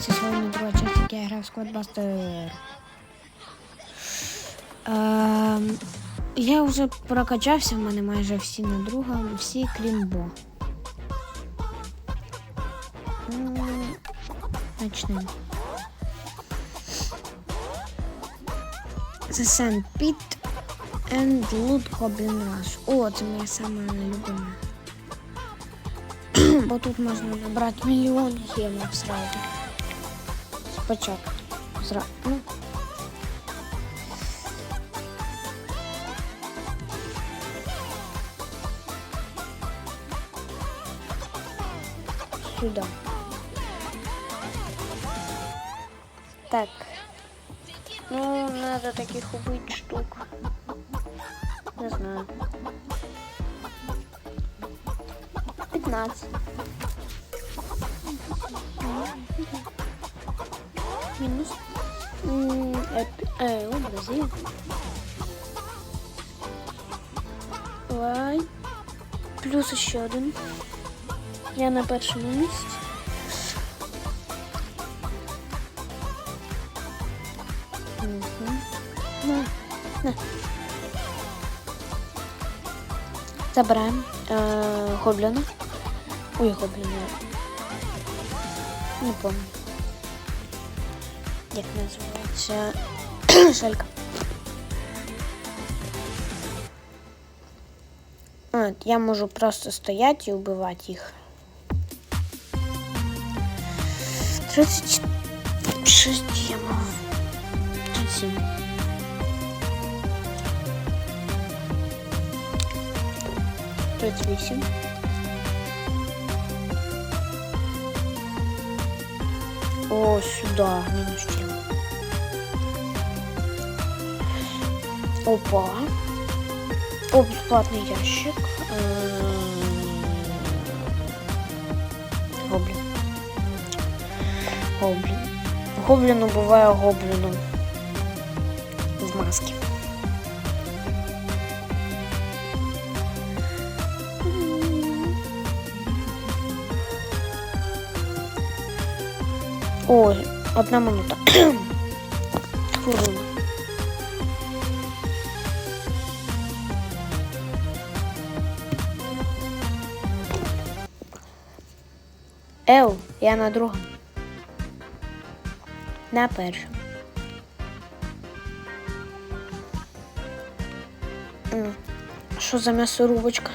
це сьогодні друга частина, як я грав в Squadbuster. Ем, я вже прокачався, в мене майже всі на другому, всі крім Бо. Почнемо. The Sand Pit and Loot Goblin Rush. О, це моя сама любима. Бо тут можна набрати мільйон гемов сразу. Спочатку. Зра... Ну. Сюда. Так. Ну, надо таких убить штук. Не знаю. 15 Минус. М, Э, э, образи. Лай. Плюс ще один. Я на першому місці. Мгм. На, на. Забираємо е, гоблина. Ой, гоблина. Не помню. Як називається шалька. От, я можу просто стояти і вбивати їх. 36 гемов. 37. Тридцать восемь. О, сюда, минус тема. Опа. О, бесплатный ящик. Гоблин. Гоблин. Гоблин бываю гоблином. Ой, одна минута. Хвилина. Ел, я на другому. На першому. Що за м'ясорубочка?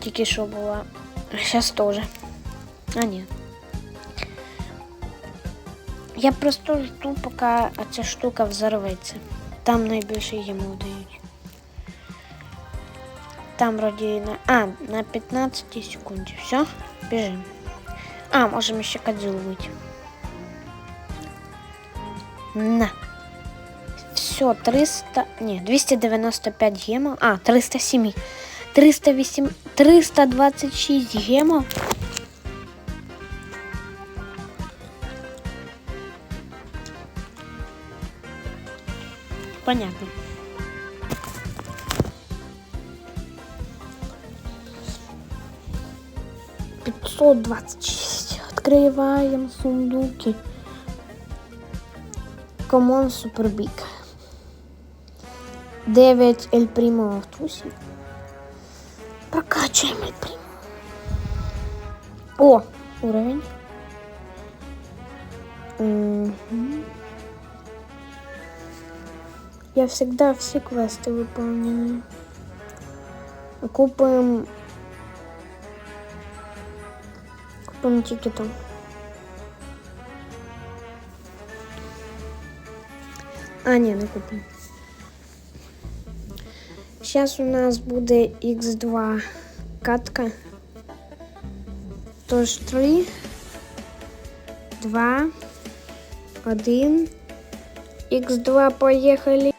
Тільки що була. Сейчас тоже. А, нет. Я просто жду, пока ця штука взорветься. Там найбільше йому дають. Там вроді на. А, на 15 секунді. Все, біжимо. А, можемо ще кадзю вийти. На. Все, 300. Ні, 295 гемов. А, 307. 308, 326 гемов. Понятно. Пятьсот двадцать шесть. Открываем сундуки. Комон Супербик. 9 Эль Примо в Прокачиваем Эль Примо. О, уровень. Мгм. Я всегда все квесты выполняю. Купаем... Купаем тикетом. А, не, не купим. Сейчас у нас буде X2 катка. Тож 3, 2, 1. X2 поехали.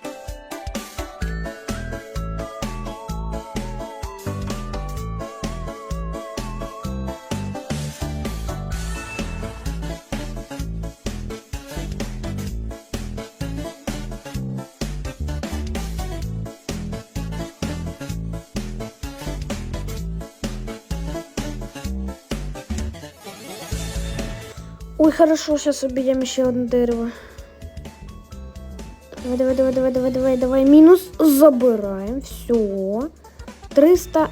Ой, хорошо, сейчас убьем еще одно дерево. Давай, давай, давай, давай, давай, давай, давай. Минус забираем. Все. 300...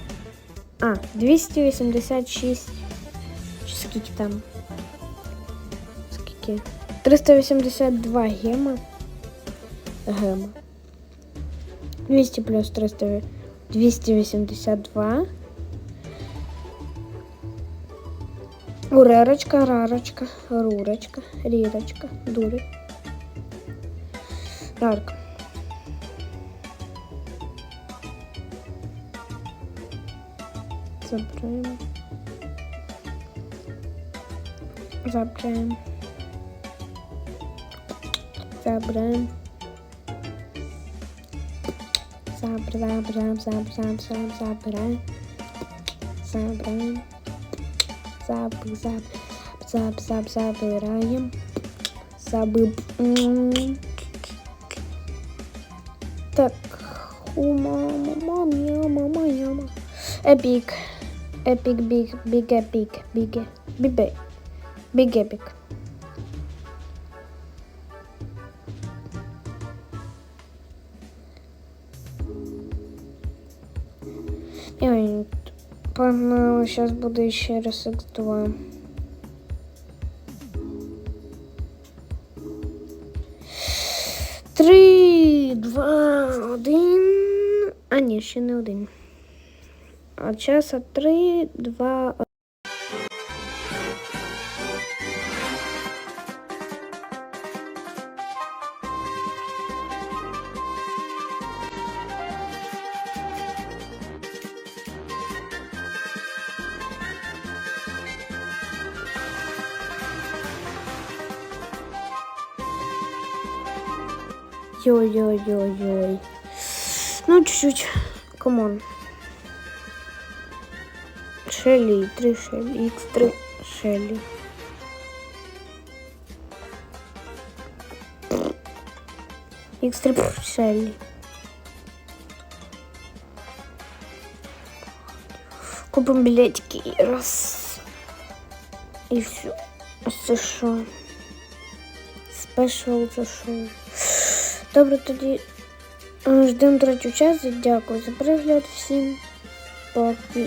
А, 286. Чи Скільки там? Скільки? 382 гема. Гема. 200 плюс 300... 282. Урерочка, рарочка, рурочка, рірочка, дури. Рарка. Забираємо. Забираємо. Забираємо. Забираємо, забираємо, забираємо, забираємо, забираємо. Забираємо. Заб, заб, заб, заб, забираємо. Забиб. М. Так. У мама, мама, яма, мама, яма. Епік. Епік, біг, біг, епік, біг, бібе. Біг Погнали, зараз буде ще раз X2. Три, два, один. А ні, ще не один. А часа три, два, Йой-йой-йой-йой. Ну, чуть-чуть. Камон. Шелли, три Шелли, X3 Шелли. X3 Шелли. Купим билетики и раз. И все. Що? Спешл що? Добре, тоді ждемо третю частину. Дякую за перегляд всім. Пока.